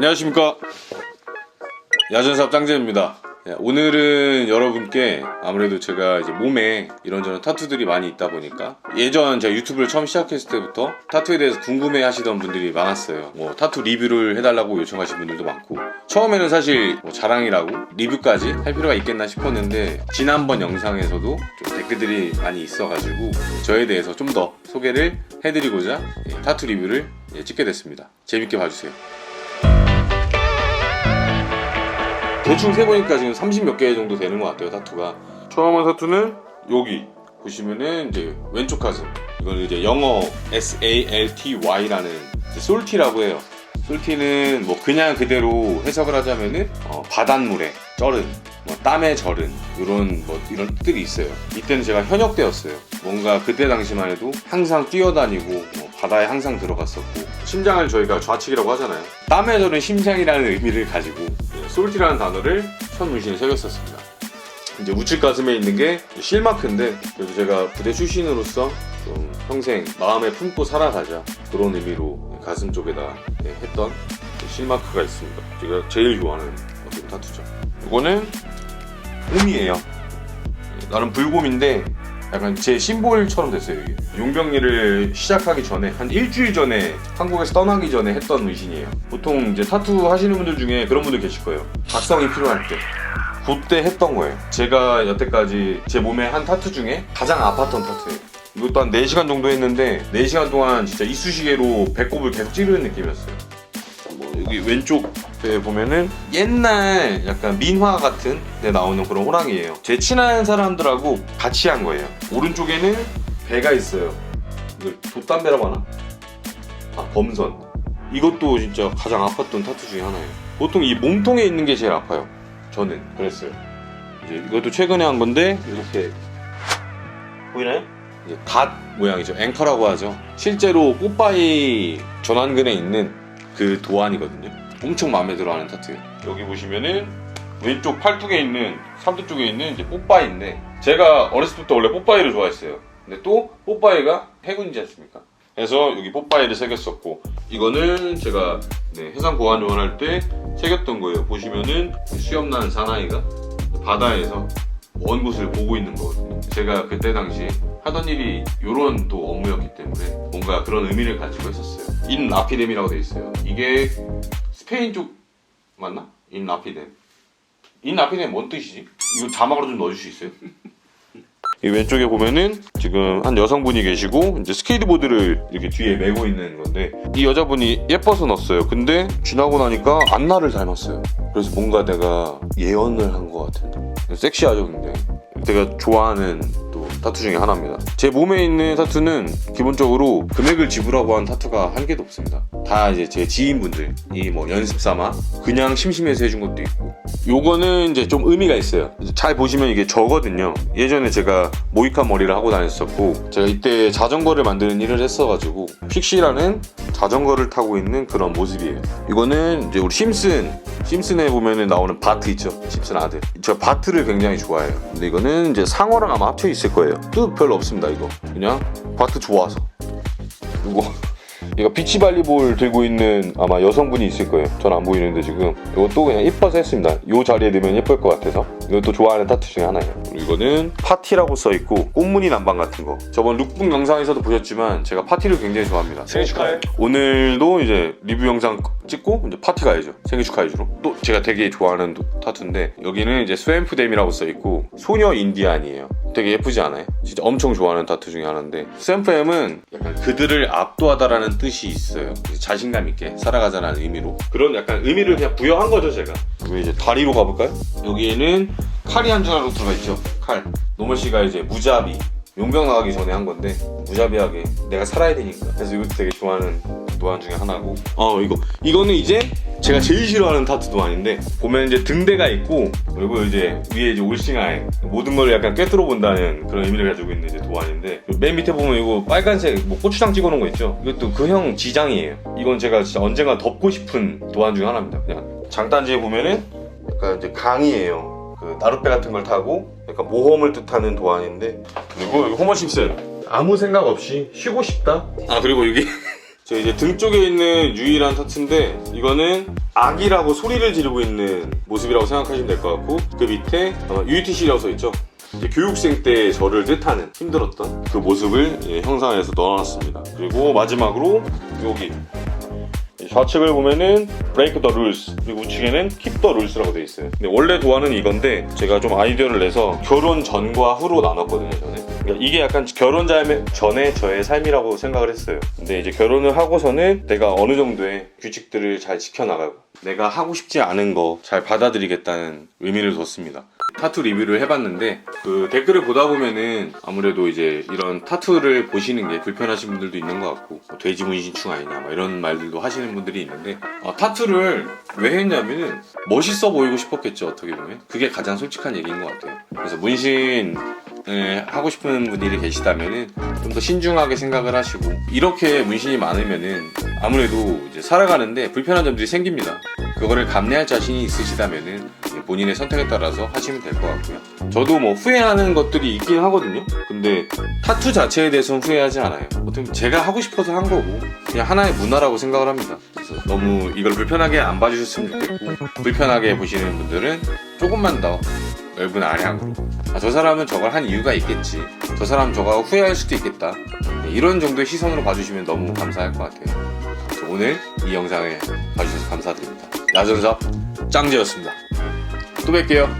안녕하십니까? 야전삽 짱재입니다. 예, 오늘은 여러분께 아무래도 제가 이제 몸에 이런저런 타투들이 많이 있다 보니까 예전 제가 유튜브를 처음 시작했을 때부터 타투에 대해서 궁금해 하시던 분들이 많았어요. 뭐 타투 리뷰를 해달라고 요청하신 분들도 많고 처음에는 사실 뭐 자랑이라고 리뷰까지 할 필요가 있겠나 싶었는데 지난번 영상에서도 좀 댓글들이 많이 있어가지고 저에 대해서 좀 더 소개를 해드리고자 예, 타투 리뷰를 예, 찍게 됐습니다. 재밌게 봐주세요 대충 세보니까 지금 30 몇 개 정도 되는 것 같아요 타투가. 처음 한 타투는 여기. 보시면은 이제 왼쪽 가슴. 이건 이제 영어 S-A-L-T-Y라는 솔티라고 해요. 솔티는 뭐 그냥 그대로 해석을 하자면은 어, 바닷물에 쩔은 뭐 땀에 절은 이런 뭐 이런 뜻들이 있어요. 이때는 제가 현역대였어요. 뭔가 그때 당시만 해도 항상 뛰어다니고 뭐 바다에 항상 들어갔었고 심장을 저희가 좌측이라고 하잖아요. 땀에 절은 심장이라는 의미를 가지고 예, 솔티라는 단어를 첫 문신에 새겼었습니다 이제 우측 가슴에 있는 게 실마크인데 그래도 제가 부대 출신으로서 좀 평생 마음에 품고 살아가자 그런 의미로 가슴 쪽에다 예, 했던 실마크가 있습니다. 제가 제일 좋아하는 어떤 타투죠. 이거는 곰이에요. 예, 나름 불곰인데 약간 제 심볼처럼 됐어요 이게. 용병리를 시작하기 전에 한 일주일 전에 한국에서 떠나기 전에 했던 문신이에요. 보통 이제 타투 하시는 분들 중에 그런 분들 계실 거예요. 각성이 필요할 때. 그때 했던 거예요. 제가 여태까지 제 몸에 한 타투 중에 가장 아팠던 타투예요. 이것도 한 4시간 정도 했는데 4시간 동안 진짜 이쑤시개로 배꼽을 계속 찌르는 느낌이었어요. 뭐 여기 왼쪽에 보면은 옛날 약간 민화 같은 데 나오는 그런 호랑이에요. 제 친한 사람들하고 같이 한 거예요. 오른쪽에는 배가 있어요. 이걸 돛담배라고 하나? 아 범선. 이것도 진짜 가장 아팠던 타투 중에 하나예요. 보통 이 몸통에 있는 게 제일 아파요. 저는 그랬어요. 이제 이것도 최근에 한 건데 이렇게 보이나요? 이제 갓 모양이죠. 앵커라고 하죠. 실제로 꽃바위 전완근에 있는 그 도안이거든요. 엄청 마음에 들어하는 타투예요. 여기 보시면은 왼쪽 팔뚝에 있는 삼두 쪽에 있는 이제 뽀빠이인데 제가 어렸을 때부터 원래 뽀빠이를 좋아했어요. 근데 또 뽀빠이가 해군이지 않습니까? 그래서 여기 뽀빠이를 새겼었고 이거는 제가 네, 해상 보안 요원 할 때 새겼던 거예요. 보시면은 수염난 사나이가 바다에서 먼 곳을 보고 있는 거거든요. 제가 그때 당시 하던 일이 이런 또 업무였기 때문에 뭔가 그런 의미를 가지고 했었어요. 인 아피뎀이라고 돼 있어요. 이게 스페인 쪽 맞나? 인 아피뎀. 인 아피뎀 뭔 뜻이지? 이거 자막으로 좀 넣어줄 수 있어요? 이 왼쪽에 보면은 지금 한 여성분이 계시고 이제 스케이트보드를 이렇게 뒤에 메고 있는 건데 이 여자분이 예뻐서 넣었어요. 근데 지나고 나니까 안나를 닮았어요. 그래서 뭔가 내가 예언을 한 것 같은 섹시하죠 근데 제가 좋아하는 또 타투 중에 하나입니다. 제 몸에 있는 타투는 기본적으로 금액을 지불하고 한 타투가 한 개도 없습니다. 다 이제 제 지인분들이 뭐 연습 삼아 그냥 심심해서 해준 것도 있고 요거는 이제 좀 의미가 있어요. 잘 보시면 이게 저거든요. 예전에 제가 모이칸 머리를 하고 다녔었고 제가 이때 자전거를 만드는 일을 했어가지고 픽시라는 자전거를 타고 있는 그런 모습이에요. 이거는 이제 우리 심슨 심슨에 보면은 나오는 바트 있죠. 심슨 아들. 저 바트를 굉장히 좋아해요. 근데 이거는 이제 상어랑 아마 합쳐 있을 거예요. 뜻 별로 없습니다. 이거 그냥 바트 좋아서. 이거 이거 비치발리볼 들고 있는 아마 여성분이 있을 거예요. 전 안 보이는데 지금 이것도 그냥 이뻐서 했습니다. 이 자리에 넣으면 예쁠 것 같아서 이것도 좋아하는 타투 중에 하나예요. 그리고 이거는 파티라고 써 있고 꽃무늬 남방 같은 거. 저번 룩북 영상에서도 보셨지만 제가 파티를 굉장히 좋아합니다. 생일 축하해. 오늘도 이제 리뷰 영상 찍고 이제 파티 가야죠. 생일 축하 해주러. 또 제가 되게 좋아하는 도- 타투인데 여기는 이제 스웸프뎀이라고 써 있고 소녀 인디안이에요. 되게 예쁘지 않아요? 진짜 엄청 좋아하는 타투 중에 하나인데 스웸프뎀은 약간 그들을 압도하다라는 뜻이 있어요. 자신감 있게 살아가자라는 의미로 그런 약간 의미를 그냥 부여한 거죠 제가. 그리고 이제 다리로 가볼까요? 여기에는 칼이 한 줄로 들어가 있죠. 칼. 노멀 씨가 이제 무자비 용병 나가기 전에 한 건데 무자비하게 내가 살아야 되니까. 그래서 이것도 되게 좋아하는 도안 중에 하나고. 어 이거. 이거는 이제 제가 제일 싫어하는 타투도 아닌데 보면 이제 등대가 있고 그리고 이제 위에 이제 올싱아에 모든 걸 약간 꿰뚫어 본다는 그런 의미를 가지고 있는 이제 도안인데 맨 밑에 보면 이거 빨간색 뭐 고추장 찍어놓은 거 있죠? 이것도 그 형 지장이에요. 이건 제가 진짜 언젠가 덮고 싶은 도안 중에 하나입니다 그냥. 장단지에 보면은 약간 이제 강이에요. 그 나룻배 같은 걸 타고 약간 모험을 뜻하는 도안인데 그리고 여기 호머 심슨 아무 생각 없이 쉬고 싶다 아 그리고 여기 제 이제 등 쪽에 있는 유일한 타투인데 이거는 악이라고 소리를 지르고 있는 모습이라고 생각하시면 될 것 같고 그 밑에 아마 UTC라고 써 있죠. 이제 교육생 때 저를 뜻하는 힘들었던 그 모습을 예, 형상해서 넣어놨습니다. 그리고 마지막으로 여기 좌측을 보면은 break the rules 그리고 우측에는 keep the rules라고 되어 있어요. 근데 원래 도안은 이건데 제가 좀 아이디어를 내서 결혼 전과 후로 나눴거든요. 저는 그러니까 이게 약간 결혼 자- 전에 저의 삶이라고 생각을 했어요. 근데 이제 결혼을 하고서는 내가 어느 정도의 규칙들을 잘 지켜나가고 내가 하고 싶지 않은 거 잘 받아들이겠다는 의미를 뒀습니다. 타투 리뷰를 해봤는데 그 댓글을 보다 보면은 아무래도 이제 이런 타투를 보시는 게 불편하신 분들도 있는 것 같고 뭐 돼지 문신충 아니냐 막 이런 말들도 하시는 분들이 있는데 어, 타투를 왜 했냐면은 멋있어 보이고 싶었겠죠 어떻게 보면 그게 가장 솔직한 얘기인 것 같아요 그래서 문신 을 하고 싶은 분들이 계시다면은 좀 더 신중하게 생각을 하시고 이렇게 문신이 많으면은 아무래도 이제 살아가는데 불편한 점들이 생깁니다. 그거를 감내할 자신이 있으시다면은 본인의 선택에 따라서 하시면 될 것 같고요. 저도 뭐 후회하는 것들이 있긴 하거든요. 근데 타투 자체에 대해서는 후회하지 않아요. 어떻게 보면 제가 하고 싶어서 한 거고 그냥 하나의 문화라고 생각을 합니다. 그래서 너무 이걸 불편하게 안 봐주셨으면 좋겠고 불편하게 보시는 분들은 조금만 더 넓은 아량으로 아, 저 사람은 저걸 한 이유가 있겠지 저 사람 저거 후회할 수도 있겠다 네, 이런 정도의 시선으로 봐주시면 너무 감사할 것 같아요 오늘 이 영상을 봐주셔서 감사드립니다 야전섭 짱지였습니다 또 뵐게요